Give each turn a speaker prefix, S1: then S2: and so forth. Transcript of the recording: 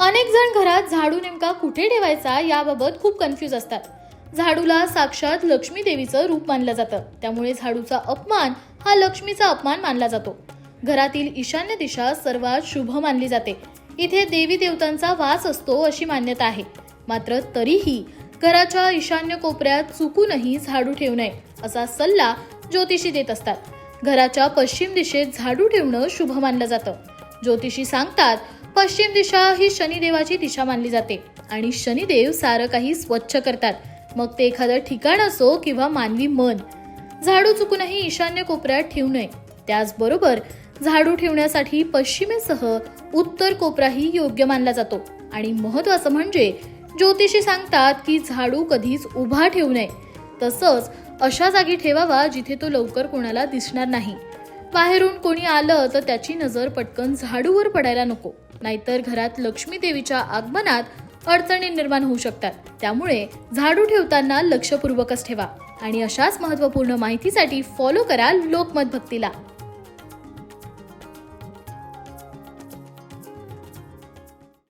S1: अनेक जण घरात झाडू नेमका कुठे ठेवायचा याबाबत खूप कन्फ्यूज असतात. झाडूला साक्षात लक्ष्मी देवीचं रूप मानलं जातं. त्यामुळे झाडूचा अपमान हा लक्ष्मीचा अपमान मानला जातो. घरातील ईशान्य दिशा सर्वात शुभ मानली जाते. इथे देवी देवतांचा वास असतो अशी मान्यता आहे. मात्र तरीही घराच्या ईशान्य कोपऱ्यात चुकूनही झाडू ठेवू नये असा सल्ला ज्योतिषी देत असतात. घराच्या पश्चिम दिशेत झाडू ठेवणं शुभ मानलं जातं. ज्योतिषी सांगतात पश्चिम दिशा ही शनिदेवाची दिशा मानली जाते. आणि शनिदेव सारं काही स्वच्छ करतात. मग ते एखादं ठिकाण असो किंवा मानवी मन. झाडू चुकूनही ईशान्य कोपऱ्यात ठेवू नये. त्याचबरोबर झाडू ठेवण्यासाठी पश्चिमेसह उत्तर कोपराही योग्य मानला जातो. आणि महत्वाचं म्हणजे ज्योतिषी सांगतात की झाडू कधीच उभा ठेवू नये. तसंच अशा जागी ठेवावा जिथे तो लवकर कोणाला दिसणार नाही. बाहेरून कोणी आलं तर त्याची नजर पटकन झाडूवर पडायला नको. नाहीतर घरात लक्ष्मी देवीच्या आगमनात अडचणी निर्माण होऊ शकतात. त्यामुळे झाडू ठेवताना लक्षपूर्वकच ठेवा. आणि अशाच महत्त्वपूर्ण माहितीसाठी फॉलो करा लोकमत भक्तीला.